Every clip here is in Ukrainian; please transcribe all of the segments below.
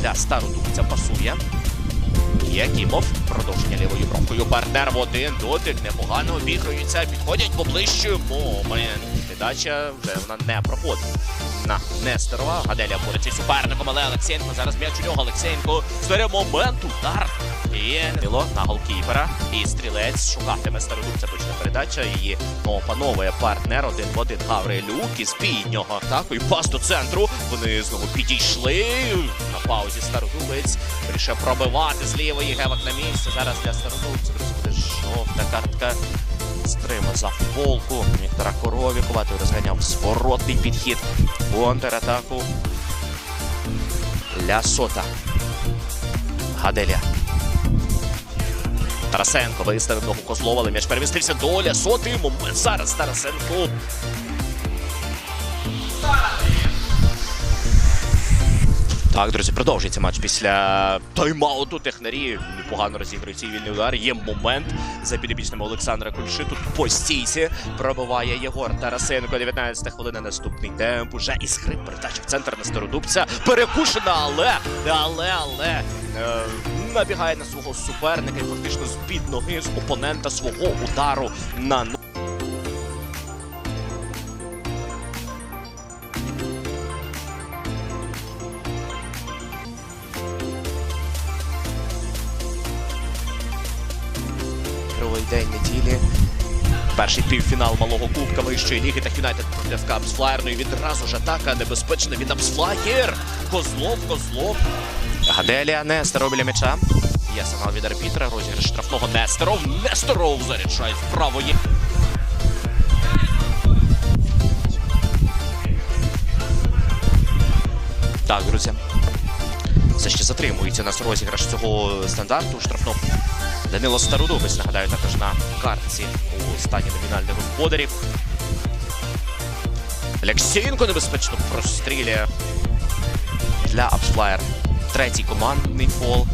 Для стародубця пасує. Якімов продовження лівою бровкою. Партнер в один дотик непогано обігруються, підходять поближче. Момент. Передача вже вона не проходить. На Нестерова. Гаделя бореться з суперником, але Олексєнко. Зараз м'яч у нього. Олексєнко створює момент. Удар. І Міло на голкіпера. І стрілець шукатиме стародубця. Точна передача. Її опановує партнер один в один Гаврилюк із піднього атакою. Пас до центру. Вони знову підійшли. На паузі стародубець. Вирішив пробивати з лівої гевак на місце. Зараз для стародубця. Буде жовта картка. Стрима за футболку Віктора Коровікова. Той розганяв зворотний підхід. Контратаку. Лясота. Гаделя. Тарасенко виставив ногу Козлова, але м'яч перемістився до Лясоти. Момент зараз Тарасенко. Так, друзі, продовжується матч після тайм-ауту. Технарі непогано розігрують цей вільний удар. Є момент за підопічними Олександра Кульши. Тут по стійці пробиває Єгор Тарасенко. 19 хвилина. Наступний темп. Уже із гри передача в центр на стародубця. Перекушена, але, але, але. Е, набігає на свого суперника і фактично з під ноги з опонента свого удару на ногу. день неділі. Перший півфінал малого кубка вищої ліги та Юнайтед проти Апсфлаєр. Ну відразу ж атака небезпечна від Апсфлаєр. Козлов, Козлов. Гаделія Нестеров біля м'яча. Є сигнал від арбітра. Розіграш штрафного Нестеров. Нестеров заряджає з правої. Так, друзі. Все ще затримується нас розіграш цього стандарту штрафного. Данило Стародубець, нагадаю, також на картці у стані номінальних господарів. Олексієнко небезпечно прострілює для Апсфлаєр. Третій командний фол.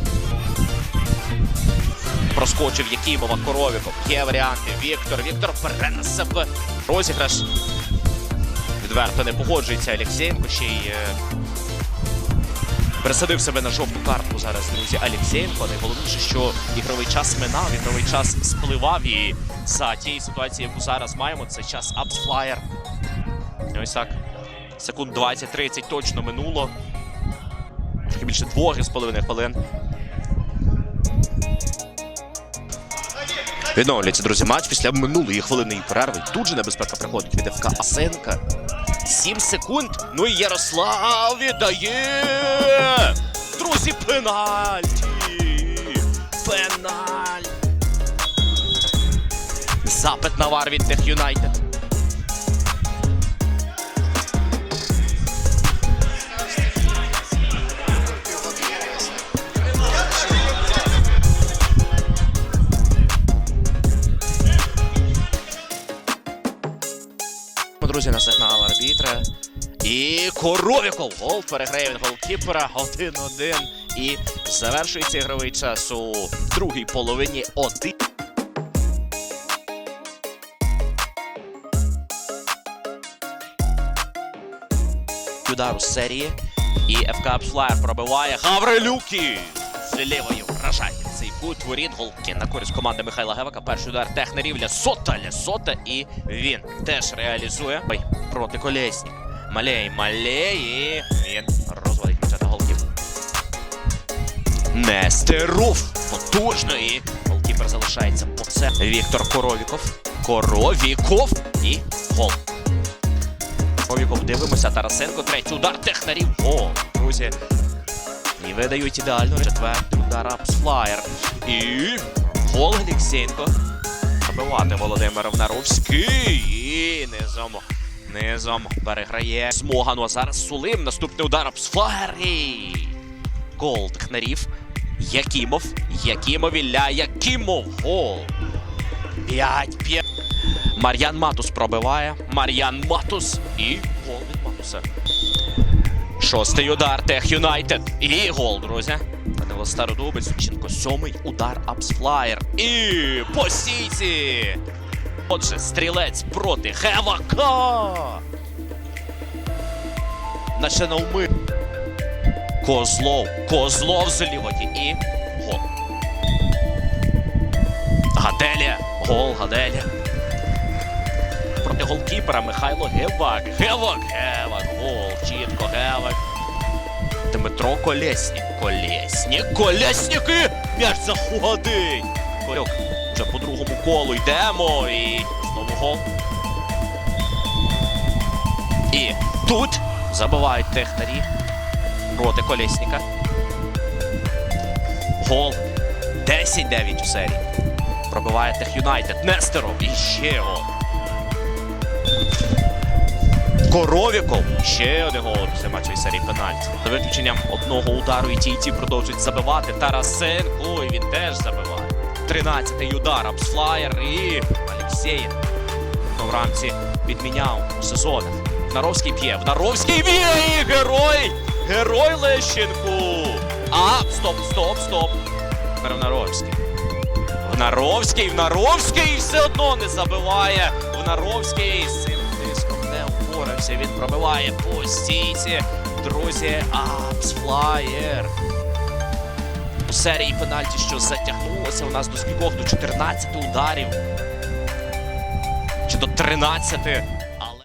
Проскочив Якимова Коровіков. Є варіанти. Віктор. Віктор бере на себе розіграш. Відверто не погоджується Олексієнко. Ще й е, Пересадив себе на жовту картку зараз, друзі, Алєксєєнко. Найголовніше, що ігровий час минав, ігровий час спливав. І за тією ситуацією, яку зараз маємо, це час апсфлаєр. Ось так. Секунд 20-30 точно минуло. Трохи більше двох із половиною хвилин. Відновлюється, друзі, матч після минулої хвилини перерви. Тут же небезпека приходить від ФК Асенка. 7 секунд. Ну і Ярослав віддає. Друзі, пенальті. Пенальті. Запит на вар від Тех Юнайтед. Друзі, на сигнал арбітра. І Коровіков. Гол переграє від голкіпера 1-1. І завершується ігровий час у другій половині 1. Удар у серії. І ФК Апсфлаєр пробиває Гаврилюки. З лівою вражає цей кут воріт голки на користь команди Михайла Гевака. Перший удар технерів Лясота, Лясота і він теж реалізує. Ой, проти колесні. Малей, малей і він розводить м'яча та голків. Нестеров потужно і голкіпер залишається по це. Віктор Коровіков. Коровіков і гол. Коровіков дивимося. Тарасенко. Третій удар технарів. О, друзі. І видають ідеально. Четвертий удар Апсфлаєр. І гол Олексєнко. Пробивати Володимир Внаровський. І низом. Низом переграє змога. Ну а зараз Сулим. Наступний удар Апсфлаєр. І Гол технарів. Якимов. Якимов Ілля. Якимов. Гол. 5-5. Мар'ян Матус пробиває. Мар'ян Матус. І гол від Матуса. Шостий удар Тех Юнайтед. І гол, друзі. Данило Стародубець, Зінченко, сьомий удар Апсфлаєр. І по стійці. Отже, стрілець проти Хевака. Наче навми. Козлов. Козлов з лівоті і гол. Гаделя. Гол Гаделя. Голкіпера Михайло Гевак. Гевак. Гевак. Гол. Чітко Гевак. Дмитро Колєснік. Колєснік. Колєсніки! М'яч заходить. Кольок. Вже по другому колу йдемо. І знову гол. І тут забивають технарі проти Колєсніка. Гол. 10-9 у серії. Пробиває Тех Юнайтед. Нестеров. І ще гол. Коровіков. Ще один гол після матчої серії пенальті. За виключенням одного удару і ті, і ті продовжують забивати. Тарасенко, і він теж забиває. 13-й удар, Апсфлаєр і Алексєєв. В рамці підміняв у сезонах. Наровський п'є. Наровський б'є і герой! Герой Лещенку! А, стоп, стоп, стоп. Наровський. Внаровський, Внаровський все одно не забиває. Внаровський з цим тиском не впорався. Він пробиває по стійці. Друзі, Апсфлаєр. У серії пенальті, що затягнулося у нас до скількох? До 14 ударів. Чи до 13